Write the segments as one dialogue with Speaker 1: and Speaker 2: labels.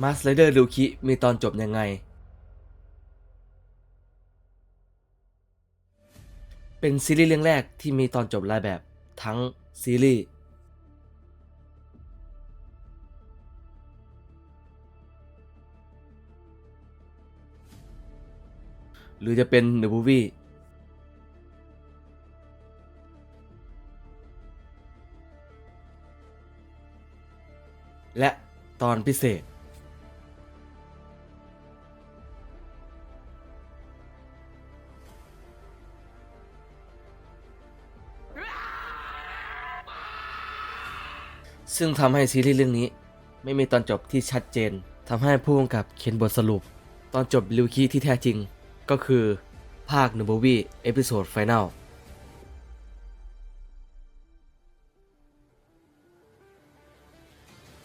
Speaker 1: มาสไลเดอร์ลูคิมีตอนจบยังไง เป็นซีรีส์เรื่องแรกที่มีตอนจบรายแบบทั้งซีรีส์หรือจะเป็น The Movie และตอนพิเศษ ซึ่งทำให้ซีรีส์เรื่องนี้ ไม่มีตอนจบที่ชัดเจนทำให้ผู้กำกับเขียนบทสรุป ตอนจบลิวคีที่แท้จริง ก็คือภาค n o b o v i เอพิโซดไฟแนล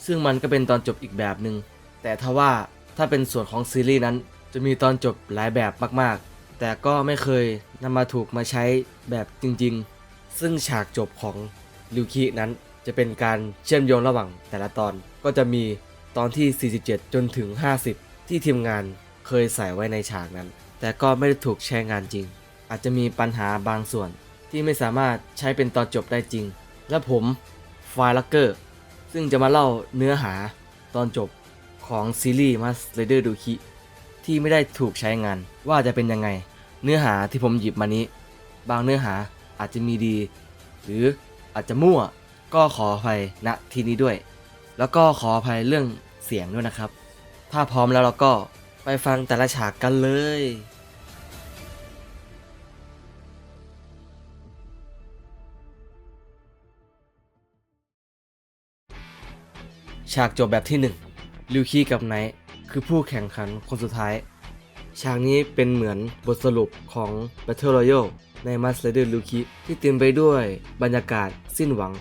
Speaker 1: ซึ่งมันก็เป็นตอนจบอีกแบบหนึ่งแต่ถ้าว่าถ้าเป็นส่วนของซีรีส์นั้น จะมีตอนจบหลายแบบมากๆ แต่ก็ไม่เคยนำมาถูกมาใช้แบบจริงๆ ซึ่งฉากจบของลิวคินั้น จะเป็นการเชื่อมโยงระหว่างแต่ละตอนก็จะมีตอนที่ 47 จนถึง 50 ที่ทีมงานเคยใส่ไว้ในฉากนั้น แต่ก็ไม่ได้ถูกใช้งานจริง อาจจะมีปัญหาบางส่วน ที่ไม่สามารถใช้เป็นตอนจบได้จริง และผมไฟลักเกอร์ซึ่งจะมาเล่าเนื้อหาตอนจบของซีรีส์ Mask Rider ดูคิที่ไม่ได้ถูกใช้งานว่าจะเป็นยังไง เนื้อหาที่ผมหยิบมานี้ บางเนื้อหาอาจจะมีดี หรืออาจจะมั่ว ก็ขออภัยณที่นี้ด้วย แล้วก็ขออภัยเรื่องเสียงด้วยนะครับ ถ้าพร้อมแล้วเราก็ไปฟังแต่ละฉากกันเลยฉากจบแบบที่1ลิวคีกับไนท์คือผู้แข่งขันคนสุดท้าย ฉากนี้เป็นเหมือนบทสรุปของ Battle Royale ใน Mask Rider ลิวคีที่เต็มไปด้วยบรรยากาศสิ้นหวัง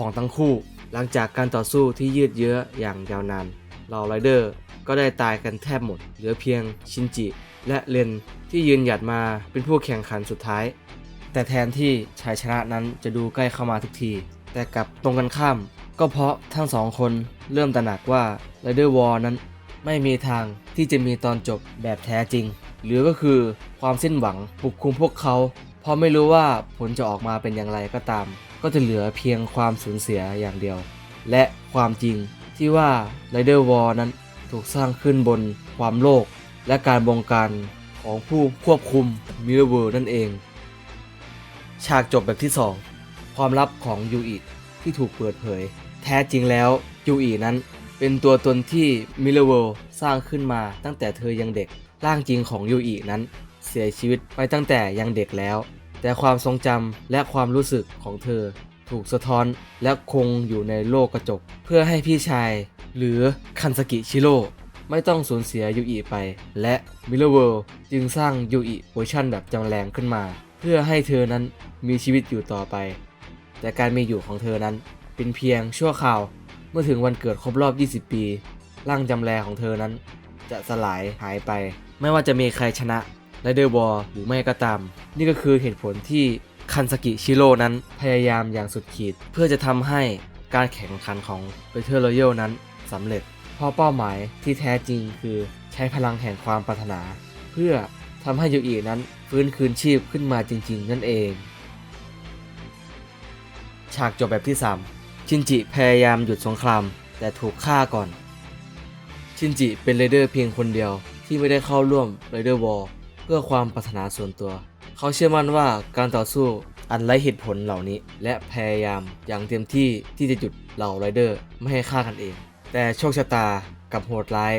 Speaker 1: ของทั้งคู่ หลังจากการต่อสู้ที่ยืดเยื้ออย่างยาวนานเหล่าไรเดอร์ก็ได้ตายกันแทบหมด เหลือเพียงชินจิ และเรนที่ยืนหยัดมาเป็นผู้แข่งขันสุดท้าย แต่แทนที่ชัยชนะนั้นจะดูใกล้เข้ามาทุกที แต่กลับตรงกันข้าม ก็เพราะทั้งสองคนเริ่มตระหนักว่า Rider War นั้น ไม่มีทางที่จะมีตอนจบแบบแท้จริง หรือก็คือความสิ้นหวังปกคลุมพวกเขา พราะไม่รู้ว่าผลจะออกมาเป็นอย่างไรก็ตาม ก็จะเหลือเพียงความสูญเสียอย่างเดียว และความจริงที่ว่า Rider War นั้นถูกสร้างขึ้นบนความโลภและการบงการของผู้ควบคุม Mirror World นั่นเอง ฉากจบแบบที่ 2 ความลับของยูอิที่ถูกเปิดเผย แท้จริงแล้วยูอินั้นเป็นตัวตนที่มิเลเวลสร้างขึ้นมาตั้งแต่เธอยังเด็กร่างจริงของยูอินั้น เสียชีวิตไปตั้งแต่ยังเด็กแล้ว แต่ความทรงจำและความรู้สึกของเธอ ถูกสะท้อนและคงอยู่ในโลกกระจก เพื่อให้พี่ชาย หรือคันสกิชิโร่ไม่ต้องสูญเสียยูอิไป และมิเลเวลจึงสร้างยูอิเวอร์ชันแบบจำแรงขึ้นมา เพื่อให้เธอนั้นมีชีวิตอยู่ต่อไป แต่การมีอยู่ของเธอนั้นเป็นเพียงชั่วคราวเมื่อถึงวันเกิดครบรอบ 20 ปี ร่างจำแรงของเธอนั้น จะสลายหายไป ไม่ว่าจะมีใครชนะ ไรเดอร์วอลหรือไม่ก็ตาม นี่ก็คือเหตุผลที่คันสกิชิโร่นั้นพยายามอย่างสุดขีด เพื่อจะทำให้การแข่งขันของเบเทอร์รอยัลนั้นสำเร็จ เพราะเป้าหมายที่แท้จริงคือใช้พลังแห่งความปรารถนา เพื่อทำให้ยูอินั้นฟื้นคืนชีพขึ้นมาจริง ๆ นั่นเอง ฉากจบแบบที่ 3 ชินจิพยายามหยุดสงคราม แต่ถูกฆ่าก่อน ชินจิเป็นเรเดอร์เพียงคนเดียวที่ไม่ได้เข้าร่วมเรเดอร์วอล พื่อความปรารถนาส่วนตัว เขาเชื่อมั่นว่าการต่อสู้อันไร้เหตุผลเหล่านี้ และพยายามอย่างเต็มที่ที่จะหยุดเหล่าไรเดอร์ไม่ให้ฆ่ากันเอง แต่โชคชะตากับโหดร้าย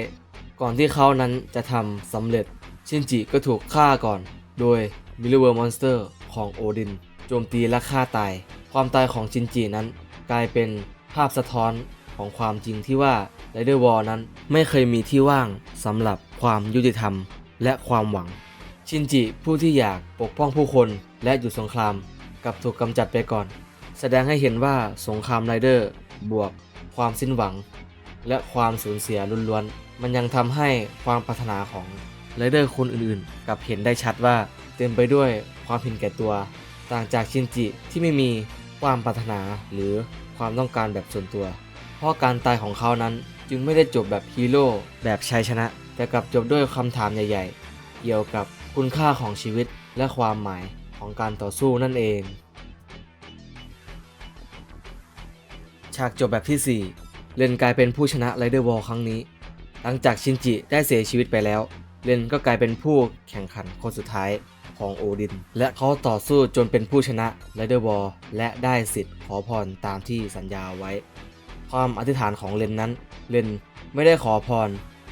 Speaker 1: ก่อนที่เขานั้นจะทำสำเร็จ ชินจิก็ถูกฆ่าก่อน โดยมิลเลอร์มอนสเตอร์ของโอดินโจมตีและฆ่าตาย ความตายของชินจินั้น กลายเป็นภาพสะท้อนของความจริงที่ว่าไรเดอร์วอลนั้นไม่เคยมีที่ว่างสำหรับความยุติธรรมและความหวัง ชินจิผู้ที่อยากปกป้องผู้คนและหยุดสงครามกับถูกกำจัดไปก่อน แสดงให้เห็นว่าสงครามไรเดอร์ บวก ความสิ้นหวัง และความสูญเสียล้วนๆ มันยังทำให้ความปรารถนาของไรเดอร์คนอื่นๆ กับเห็นได้ชัดว่า เต็มไปด้วยความเห็นแก่ตัว ต่างจากชินจิที่ไม่มีความปรารถนาหรือความต้องการแบบส่วนตัว เพราะการตายของเขานั้นจึงไม่ได้จบแบบฮีโร่แบบชัยชนะ แต่กลับจบด้วยคำถามใหญ่ๆ เกี่ยวกับคุณค่าของชีวิตและความหมายของการต่อสู้นั่นเอง ฉากจบแบบที่ 4 เลนกลายเป็นผู้ชนะไรเดอร์วอลครั้งนี้ หลังจากชินจิได้เสียชีวิตไปแล้ว เลนก็กลายเป็นผู้แข่งขันคนสุดท้ายของโอดิน และเขาต่อสู้จนเป็นผู้ชนะไรเดอร์วอลและได้สิทธิ์ขอพรตามที่สัญญาไว้ ความอธิษฐานของเลนนั้น เลนไม่ได้ขอพร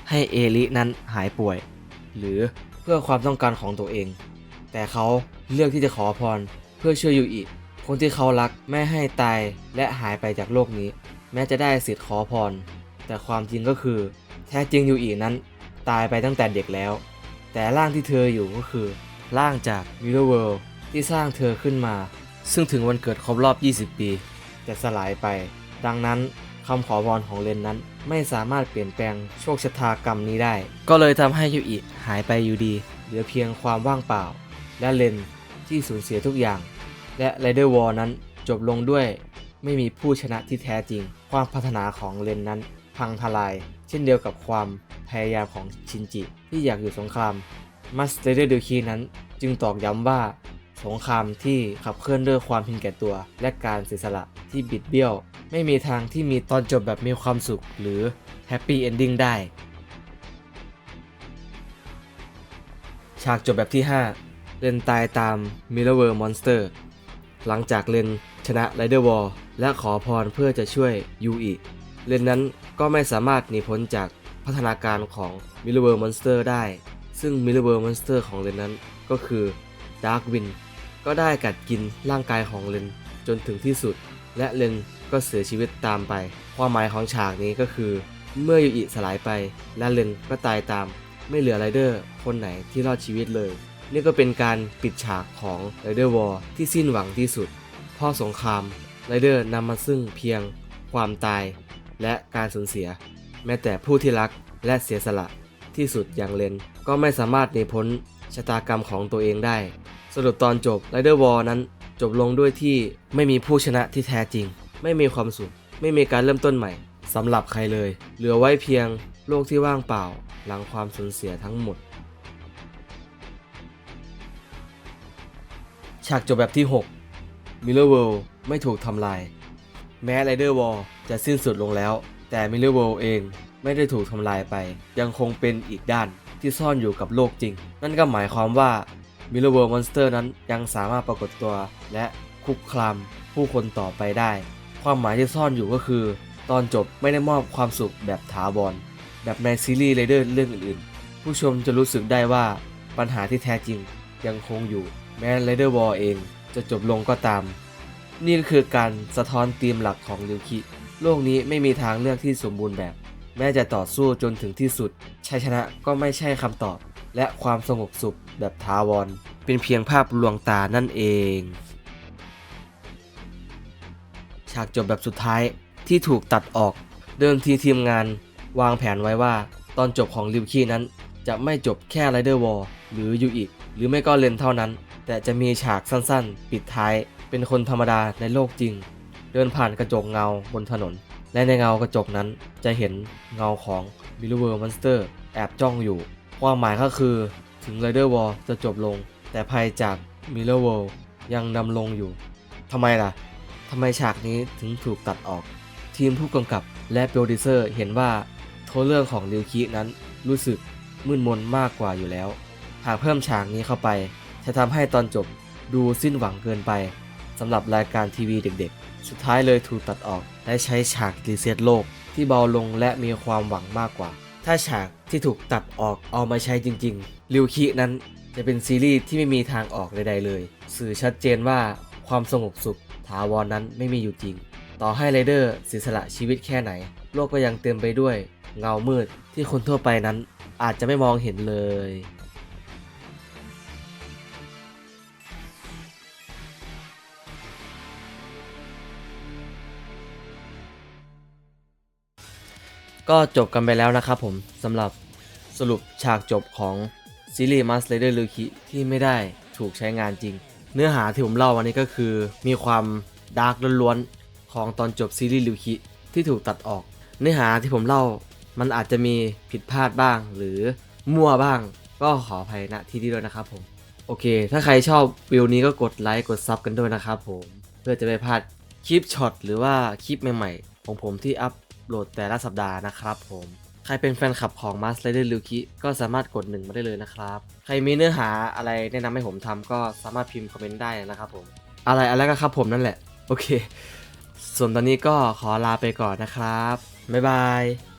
Speaker 1: ให้เอลินั้นหายป่วย หรือ พื่อความต้องการของตัวเอง แต่เขาเลือกที่จะขอพร เพื่อช่วยยูอิคนที่เขารักไม่ให้ตายและหายไปจากโลกนี้ แม้จะได้สิทธิ์ขอพร แต่ความจริงก็คือ แท้จริงยูอินั้น ตายไปตั้งแต่เด็กแล้ว แต่ร่างที่เธออยู่ก็คือ ร่างจาก Mirror World ที่สร้างเธอขึ้นมา ซึ่งถึงวันเกิดครบรอบ 20 ปี แต่สลายไป ดังนั้น คำขอพรของเลนนั้น ไม่สามารถเปลี่ยนแปลงโชคชะตากรรมนี้ได้ ก็เลยทำให้ยูอิหายไปอยู่ดี เหลือเพียงความว่างเปล่า และเลนที่สูญเสียทุกอย่าง และไรเดอร์วอลนั้นจบลงด้วย ไม่มีผู้ชนะที่แท้จริง ความพัฒนาของเลนนั้น พังทลาย เช่นเดียวกับความพยายามของชินจิ ที่อยากอยู่สงครามมัสเตอร์เดอร์คีนั้น จึงตอกย้ำว่าสงครามที่ขับเคลื่อนด้วยความเพียงแก่ตัว และการเสียสละที่บิดเบี้ยว ไม่มีทางที่มีตอนจบแบบมีความสุขหรือแฮปปี้เอนดิ้งได้ ฉากจบแบบที่ 5 เลนตายตาม Mirror World Monster หลังจากเลนชนะ Rider War และขอพรเพื่อจะช่วยยูอิเลนนั้นก็ไม่สามารถหนีพ้นจากพัฒนาการของ Mirror World Monster ได้ ซึ่ง Mirror World Monster ของเลนนั้นก็คือ Dark Wind ก็ได้กัดกินร่างกายของเลน จนถึงที่สุด และเลนก็เสียชีวิตตามไป ความหมายของฉากนี้ก็คือ เมื่อยูอิสลายไปและเลนก็ตายตาม ไม่เหลือไรเดอร์คนไหนที่รอดชีวิตเลย นี่ก็เป็นการปิดฉากของไรเดอร์วอลที่สิ้นหวังที่สุดพ่อสงครามไรเดอร์นำมาซึ่งเพียง ความตาย และการสูญเสีย แม้แต่ผู้ที่รักและเสียสละที่สุดอย่างเลนก็ไม่สามารถหนีพ้นชะตากรรมของตัวเองได้ สรุปตอนจบไรเดอร์วอลนั้น จบลงด้วยที่ไม่มีผู้ชนะที่แท้จริง ไม่มีความสุข ไม่มีการเริ่มต้นใหม่สำหรับใครเลย เหลือไว้เพียงโลกที่ว่างเปล่า หลังความสูญเสียทั้งหมด ฉากจบแบบที่6 Miller World ไม่ถูกทำลาย แม้ Rider War จะสิ้นสุดลงแล้ว แต่ Miller World เองไม่ได้ถูกทำลายไป ยังคงเป็นอีกด้านที่ซ่อนอยู่กับโลกจริง นั่นก็หมายความว่า Miller World Monster นั้นยังสามารถปรากฏตัว และคุกคามผู้คนต่อไปได้ ความหมายที่ซ่อนอยู่ก็คือ ตอนจบไม่ได้มอบความสุขแบบถาวรแบบในซีรีส์ไรเดอร์เรื่องอื่นๆ ผู้ชมจะรู้สึกได้ว่าปัญหาที่แท้จริงยังคงอยู่ แม้ไรเดอร์วอลเองจะจบลงก็ตาม นี่ก็คือการสะท้อนธีมหลักของลิวคิ โลกนี้ไม่มีทางเลือกที่สมบูรณ์แบบ แม้จะต่อสู้จนถึงที่สุดชัยชนะก็ไม่ใช่คำตอบ และความสงบสุขแบบถาวร เป็นเพียงภาพลวงตานั่นเอง ฉากจบแบบสุดท้ายที่ถูกตัดออก เดิมทีทีมงานวางแผนไว้ว่า ตอนจบของริวคีนั้น จะไม่จบแค่ไรเดอร์วอลหรือยูอิหรือไม่ก็เลนเท่านั้น แต่จะมีฉากสั้นๆ ปิดท้าย เป็นคนธรรมดาในโลกจริง เดินผ่านกระจกเงาบนถนน และในเงากระจกนั้นจะเห็นเงาของมิลเวอร์มอนสเตอร์แอบจ้องอยู่ ความหมายก็คือถึงไรเดอร์วอลจะจบลง แต่ภัยจากมิลเลอร์เวิลยังดำรงอยู่ทำไมล่ะทำไมฉากนี้ถึงถูกตัดออก ทีมผู้กำกับและโปรดิวเซอร์เห็นว่าโทนเรื่องของริวคินั้นรู้สึกมืดมนมากกว่าอยู่แล้ว หากเพิ่มฉากนี้เข้าไป จะทำให้ตอนจบดูสิ้นหวังเกินไปสำหรับรายการทีวีเด็กๆ สุดท้ายเลยถูกตัดออกและใช้ฉากรีเซ็ตโลกที่เบาลงและมีความหวังมากกว่า ถ้าฉากที่ถูกตัดออกเอามาใช้จริงๆริวคินั้นจะเป็นซีรีส์ที่ไม่มีทางออกใดๆเลย สื่อชัดเจนว่าความสงบสุขถาวรนนั้นไม่มีอยู่จริง ต่อให้ไรเดอร์เสียสละชีวิตแค่ไหน โลกก็ยังเต็มไปด้วย เงามืดที่คนทั่วไปนั้นอาจจะไม่มองเห็นเลย ก็จบกันไปแล้วนะครับผมสำหรับสรุปฉากจบของซีรีส์ Mask Rider l u k i ที่ไม่ได้ถูกใช้งานจริง เนื้อหาที่ผมเล่าวันนี้ก็คือ มีความดาร์กล้วนๆของตอนจบซีรีส์ l u k i ที่ถูกตัดออก เนื้อหาที่ผมเล่ามันอาจจะมีผิดพลาดบ้าง หรือมั่วบ้าง ก็ขออภัยณที่นี้ด้วยนะครับผมโอเค ถ้าใครชอบวิวนี้ก็กดไลค์กดซับกันด้วยนะครับผมเพื่อจะไม่พลาดคลิปช็อตหรือว่าคลิปใหม่ๆ ของผมที่อัป โหลดแต่ละสัปดาห์นะครับผม ใครเป็นแฟนคลับของ Master Rider l u k i ก็สามารถกดหนึ่งมาได้เลยนะครับ ใครมีเนื้อหาอะไรแนะนำให้ผมทำก็สามารถพิมพ์คอมเมนต์ได้นะครับผม อะไรอะไรก็ครับผมนั่นแหละ โอเค ส่วนตอนนี้ก็ขอลาไปก่อนนะครับ บ๊ายบาย